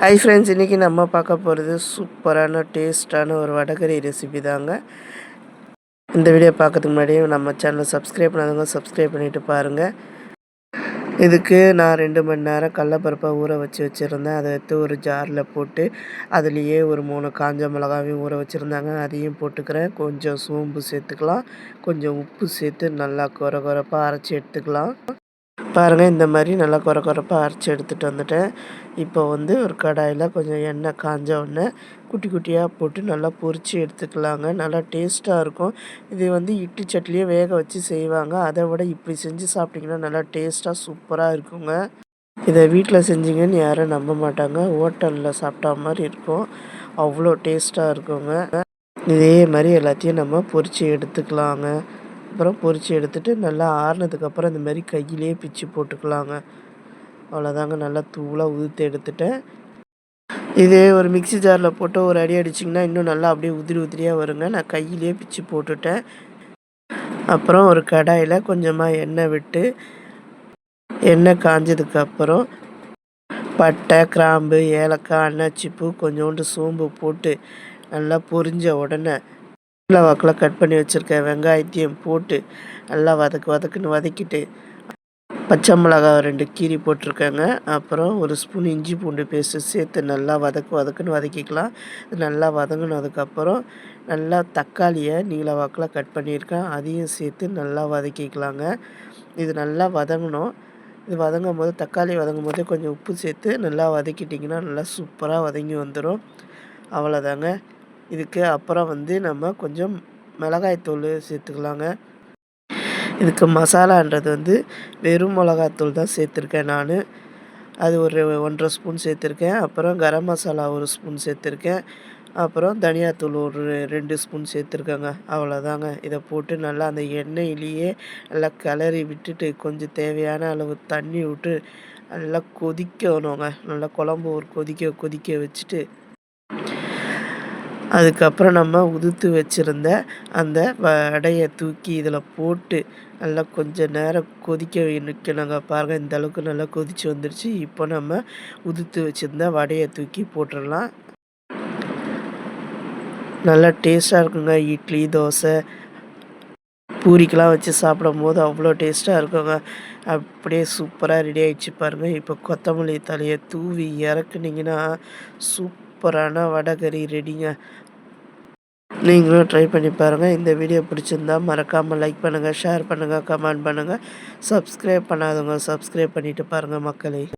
Hi friends இன்றைக்கி நம்ம பார்க்க போகிறது சூப்பரான டேஸ்டான ஒரு வடகறி ரெசிபி தாங்க. இந்த வீடியோ பார்க்கறதுக்கு முன்னாடியே நம்ம சேனலை சப்ஸ்கிரைப் பண்ணாதவங்க சப்ஸ்கிரைப் பண்ணிவிட்டு பாருங்கள் இதுக்கு நான் ரெண்டு மணி நேரம் கடலப்பருப்பை ஊற வச்சு வச்சுருந்தேன். அதை எடுத்து ஒரு ஜாரில் போட்டு அதுலேயே ஒரு மூணு காஞ்ச மிளகாவையும் ஊற வச்சுருந்தாங்க. அதையும் போட்டுக்கிறேன். கொஞ்சம் சோம்பு சேர்த்துக்கலாம். கொஞ்சம் உப்பு சேர்த்து நல்லா குறை குறைப்பாக அரைச்சி எடுத்துக்கலாம். பாருங்கள் இந்த மாதிரி நல்லா குறை குறைப்பாக அரைச்சி எடுத்துகிட்டு வந்துட்டேன். இப்போ வந்து ஒரு கடாயில் கொஞ்சம் எண்ணெய் காஞ்ச உடனே குட்டி குட்டியாக போட்டு நல்லா பொரித்து எடுத்துக்கலாங்க. நல்லா டேஸ்ட்டாக இருக்கும். இது வந்து இட்டு சட்லியே வேக வச்சு செய்வாங்க. அதை விட இப்படி செஞ்சு சாப்பிட்டிங்கன்னா நல்லா டேஸ்ட்டாக சூப்பராக இருக்குங்க. இதை வீட்டில் செஞ்சிங்கன்னு யாரும் நம்ப மாட்டாங்க. ஹோட்டலில் சாப்பிட்டா மாதிரி இருக்கும். அவ்வளோ டேஸ்ட்டாக இருக்குங்க. இதே மாதிரி எல்லாத்தையும் நம்ம பொரித்து எடுத்துக்கலாங்க. அப்புறம் பொரித்து எடுத்துகிட்டு நல்லா ஆறுனதுக்கப்புறம் இந்த மாதிரி கையிலே பிச்சு போட்டுக்கலாங்க. அவ்வளோதாங்க நல்லா தூளாக உதுத்து எடுத்துட்டேன். இதே ஒரு மிக்சி ஜாரில் போட்டு ஒரு அடி அடிச்சிங்கன்னா இன்னும் நல்லா அப்படியே உதிரி உதிரியாக வருங்க. நான் கையிலே பிச்சு போட்டுட்டேன். அப்புறம் ஒரு கடாயில் கொஞ்சமாக எண்ணெய் விட்டு எண்ணெய் காஞ்சதுக்கப்புறம் பட்டை கிராம்பு ஏலக்காய் அன்னாச்சிப்பூ கொஞ்சோண்டு சோம்பு போட்டு நல்லா பொரிஞ்ச உடனே நீல வாக்கில் கட் பண்ணி வச்சுருக்க வெங்காயத்தையும் போட்டு நல்லா வதக்கு வதக்குன்னு வதக்கிட்டு பச்சை மிளகா ரெண்டு கீரி போட்டிருக்கேங்க. அப்புறம் ஒரு ஸ்பூன் இஞ்சி பூண்டு பேஸ்ட்டு சேர்த்து நல்லா வதக்கு வதக்குன்னு வதக்கிக்கலாம். இது நல்லா வதங்கினதுக்கப்புறம் நல்லா தக்காளியை நீல வாக்கில் கட் பண்ணியிருக்கேன். அதையும் சேர்த்து நல்லா வதக்கிக்கலாங்க. இது நல்லா வதங்கணும். இது வதங்கும் போது தக்காளி வதங்கும் போதே கொஞ்சம் உப்பு சேர்த்து நல்லா வதக்கிட்டிங்கன்னா நல்லா சூப்பராக வதங்கி வந்துடும் அவ்வளோதாங்க. இதுக்கு அப்புறம் வந்து நம்ம கொஞ்சம் மிளகாய்த்தூள் சேர்த்துக்கலாங்க. இதுக்கு மசாலான்றது வந்து வெறும் மிளகாத்தூள் தான் சேர்த்துருக்கேன் நான். அது ஒரு ஒன்றரை ஸ்பூன் சேர்த்துருக்கேன். அப்புறம் கரம் மசாலா ஒரு ஸ்பூன் சேர்த்துருக்கேன். அப்புறம் தனியாத்தூள் ஒரு ரெண்டு ஸ்பூன் சேர்த்துருக்கேங்க. அவ்வளோதாங்க. இதை போட்டு நல்லா அந்த எண்ணெயிலேயே நல்லா கிளறி விட்டுட்டு கொஞ்சம் தேவையான அளவு தண்ணி விட்டு நல்லா கொதிக்கணுங்க. நல்லா குழம்பு ஒரு கொதிக்க கொதிக்க வச்சுட்டு அதுக்கப்புறம் நம்ம உதுத்து வச்சுருந்த அந்த வடையை தூக்கி இதில் போட்டு நல்லா கொஞ்சம் நேரம் கொதிக்க நிற்கணுங்க பாருங்கள் இந்த அளவுக்கு நல்லா கொதித்து வந்துடுச்சு இப்போ நம்ம உதுத்து வச்சுருந்த வடையை தூக்கி போட்டுடலாம். நல்லா டேஸ்ட்டாக இருக்குங்க. இட்லி தோசை பூரிக்கெலாம் வச்சு சாப்பிடும் போது அவ்வளோ டேஸ்ட்டாக இருக்குங்க. அப்படியே சூப்பராக ரெடி ஆகிடுச்சு பாருங்கள் இப்போ கொத்தமல்லி தலையை தூவி இறக்குனிங்கன்னா சூப்பரான வடகறி ரெடிங்க. நீங்களும் ட்ரை பண்ணி பாருங்கள் இந்த வீடியோ பிடிச்சிருந்தா மறக்காமல் லைக் பண்ணுங்கள் ஷேர் பண்ணுங்கள் கமெண்ட் பண்ணுங்கள் சப்ஸ்கிரைப் பண்ணாதவங்க சப்ஸ்கிரைப் பண்ணிவிட்டு பாருங்கள் மக்களை.